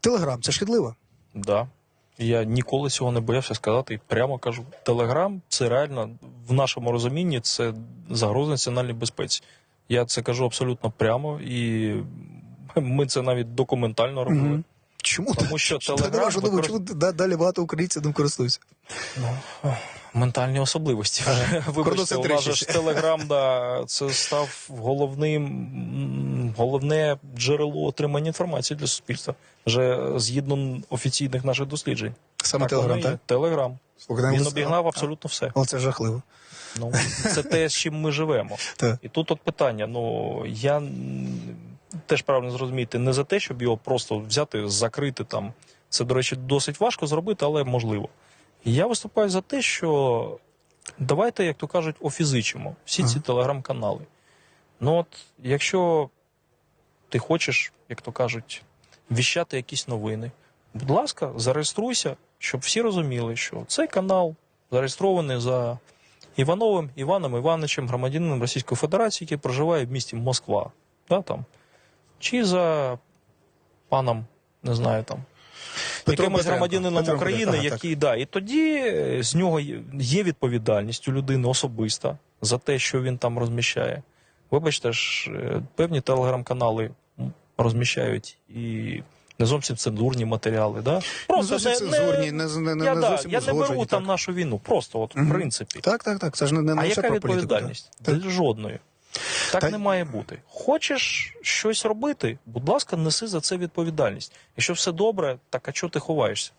Телеграм це шкідливо. Да. Я ніколи цього не боявся сказати і прямо кажу: Телеграм це реально в нашому розумінні це загроза національній безпеці. Я це кажу абсолютно прямо, і ми це навіть документально робили. Мгм. Чому Тому що Чому Телеграм так використ- Чому далі багато українців ним користуються? Ну, ментальні особливості. Вибачте, у нас ж Телеграм да, це став головним, головне джерело отримання інформації для суспільства. Вже згідно офіційних наших досліджень. Саме Так, Телеграм, так? Телеграм. Слухайте, Він ну, обігнав абсолютно все. Але це жахливо. Ну, це те, з чим ми живемо. І тут от питання: ну я теж правильно зрозуміти, не за те, щоб його просто взяти, закрити там. Це, до речі, досить важко зробити, але можливо. Я виступаю за те, що давайте, як то кажуть, офізичимо всі ці телеграм-канали. Ну, от, якщо ти хочеш, як то кажуть, віщати якісь новини, будь ласка, зареєструйся, щоб всі розуміли, що цей канал зареєстрований за Івановим Іваном Івановичем, громадянином Російської Федерації, який проживає в місті Москва. Да, там. Чи за паном, не знаю там. Петром Якимось Петренко. громадянином України, ага, який да, і тоді з нього є- відповідальність у людини особиста за те, що він там розміщає. Вибачте ж, е, певні телеграм-канали розміщають і не зовсім цензурні матеріали. Да? Просто зовсім не- не- цензурні, не, не, не, я, не зовсім я не беру узгоджені, там так. нашу війну, просто от в принципі. Так, так, так. Це ж не, не а лише яка про відповідальність? Так. Для Жодної. Так Та- не має бути. Хочеш щось робити, будь ласка, неси за це відповідальність. Якщо все добре, так а чого ти ховаєшся?